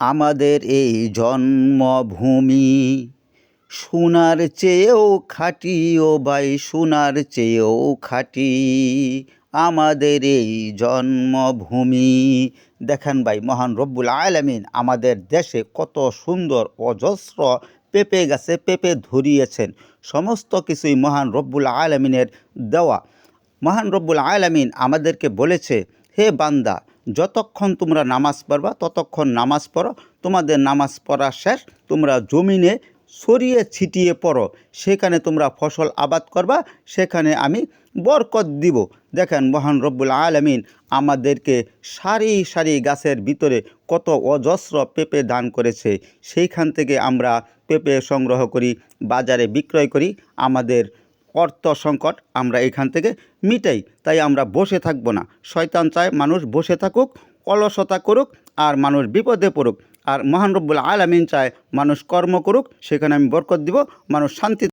আমাদের এই জন্মভূমি। সোনার চেয়েও খাঁটি ও ভাই, সোনার চেয়েও খাঁটি আমাদের এই জন্মভূমি। দেখেন ভাই, মহান রব্বুল আলামিন আমাদের দেশে কত সুন্দর অজস্র পেঁপে গাছে পেঁপে ধরিয়েছেন। সমস্ত কিছুই মহান রব্বুল আলামিনের দেওয়া। মহান রব্বুল আলামিন আমাদেরকে বলেছে, হে বান্দা যতক্ষণ তোমরা নামাজ পড়বা, ততক্ষণ নামাজ পড়ো। তোমাদের নামাজ পড়া শেষ, তোমরা জমিনে ছড়িয়ে ছিটিয়ে পড়ো। সেখানে তোমরা ফসল আবাদ করবা, সেখানে আমি বরকত দিব। দেখেন, মহান রব্বুল আলামিন আমাদেরকে সারি সারি গাছের ভিতরে কত অজস্র পেঁপে দান করেছে। সেইখান থেকে আমরা পেঁপে সংগ্রহ করি, বাজারে বিক্রয় করি। আমাদের অর্থ সংকট আমরা এখান থেকে মিটাই। তাই আমরা বসে থাকব না। শয়তান চায় মানুষ বসে থাকুক, অলসতা করুক আর মানুষ বিপদে পড়ুক। আর মহান রব্বুল আলামিন চায় মানুষ কর্ম করুক, সেখানে আমি বরকত দিব, মানুষ শান্তি